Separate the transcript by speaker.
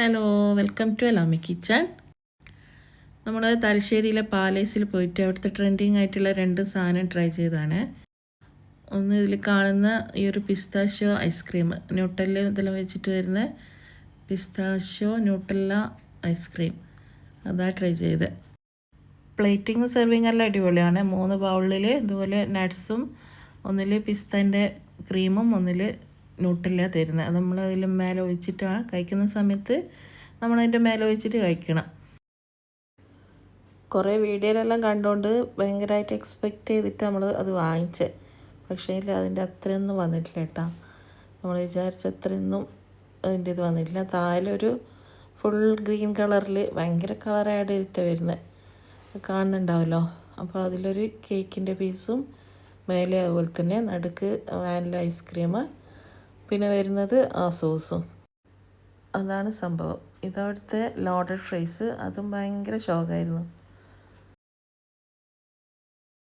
Speaker 1: Hello welcome to Alami kitchen നമ്മൾ തലശ്ശേരിയിലെ പാലേസിൽ പോയിട്ട് അവിടുത്തെ ട്രെൻഡിങ് ആയിട്ടുള്ള രണ്ട് സാധനം ട്രൈ ചെയ്തതാണ്. ഒന്ന് ഇതിൽ കാണുന്ന ഈ ഒരു പിസ്താഷ്യോ ഐസ്ക്രീം ന്യൂട്ടല്ല ഇതെല്ലാം വെച്ചിട്ട് വരുന്ന പിസ്താഷ്യോ ന്യൂട്ടല്ല ഐസ്ക്രീം അതാ ട്രൈ ചെയ്ത് പ്ലേറ്റിങ് സെർവിങ് എല്ലാം അടിപൊളിയാണ്. മൂന്ന് ബൗളിൽ ഇതുപോലെ നട്ട്സും ഒന്നിൽ പിസ്തന്റെ ക്രീമും ഒന്നിൽ ന്യൂട്ടല്ല തരുന്നത്. അത് നമ്മൾ മേലെ ആ കഴിക്കുന്ന സമയത്ത് നമ്മളതിന്റെ മേലെ ഒഴിച്ചിട്ട് കഴിക്കണം. കുറേ വീഡിയോയിലെല്ലാം കണ്ടുകൊണ്ട് ഭയങ്കരമായിട്ട് എക്സ്പെക്റ്റ് ചെയ്തിട്ട് നമ്മൾ അത് വാങ്ങിച്ച്. പക്ഷേ അതിന്റെ അത്രയൊന്നും വന്നിട്ടില്ല കേട്ടോ. നമ്മൾ വിചാരിച്ച അത്രയൊന്നും അതിന്റെ ഇത് വന്നിട്ടില്ല. താലൊരു ഫുൾ ഗ്രീൻ കളറിൽ ഭയങ്കര കളർ ആഡ് ചെയ്തിട്ടാണ് വരുന്നത് കാണുന്നുണ്ടാവല്ലോ. അപ്പോൾ അതിലൊരു കേക്കിന്റെ പീസും മേലെ അതുപോലെ തന്നെ നടുക്ക് വാനില ഐസ്ക്രീം പിന്നെ വരുന്നത് ആ സോസും അതാണ് സംഭവം. ഇതവിടുത്തെ ലോഡഡ് ഫ്രൈസ് അതും ഭയങ്കര ഷോക്കായിരുന്നു